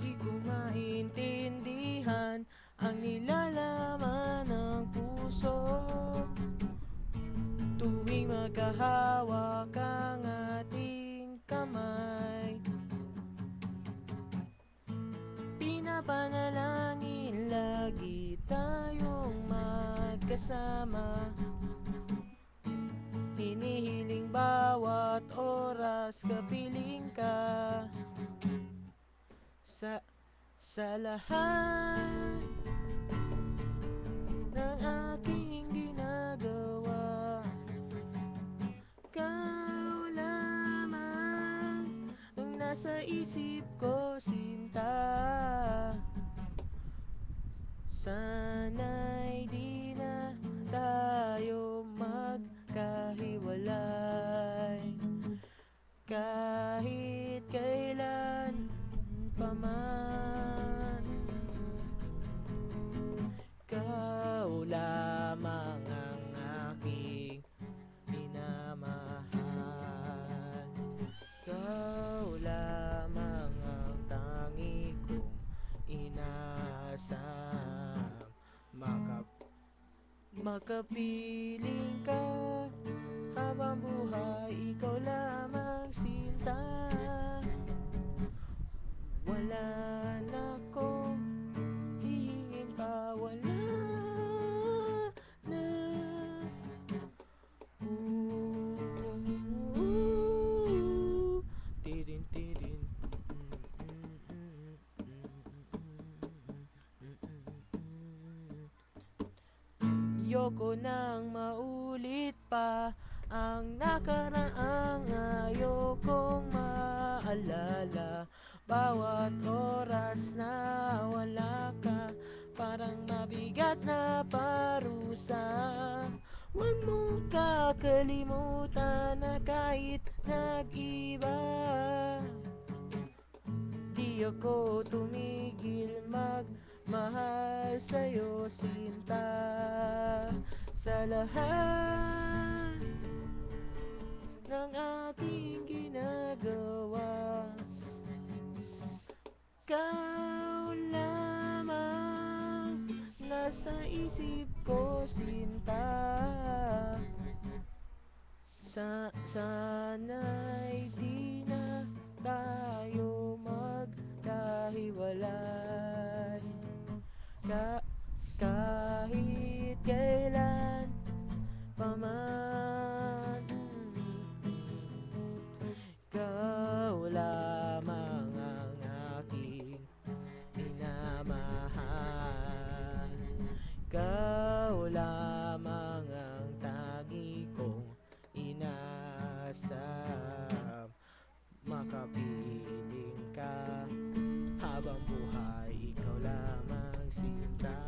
Di ko maintindihan ang nilalaman ng puso. Tuwing magkahawak ang ating kamay Pinapanalangin magkasama Hinihiling bawat oras kapiling ka. Sa sa lahat ng aking ginagawa. Kau lamang ang nasa isip ko sinta. Sana'y inaasam Makap Makapiling ka habang buhay Ikaw lamang sinta. Wala Yoko nang maulit pa ang nakaraang ayokong maalala Bawat oras na wala ka Parang mabigat na parusa. Huwag mong kakalimutan na kahit nag-iba Di ako tumigil magmahal sa'yo sinta Sa lahat ng aking ginagawa. Ikaw lamang nasa isip ko sinta. Sa sana'y di na tayo magkahiwalay. Ka habang buhay ikaw lamang sinta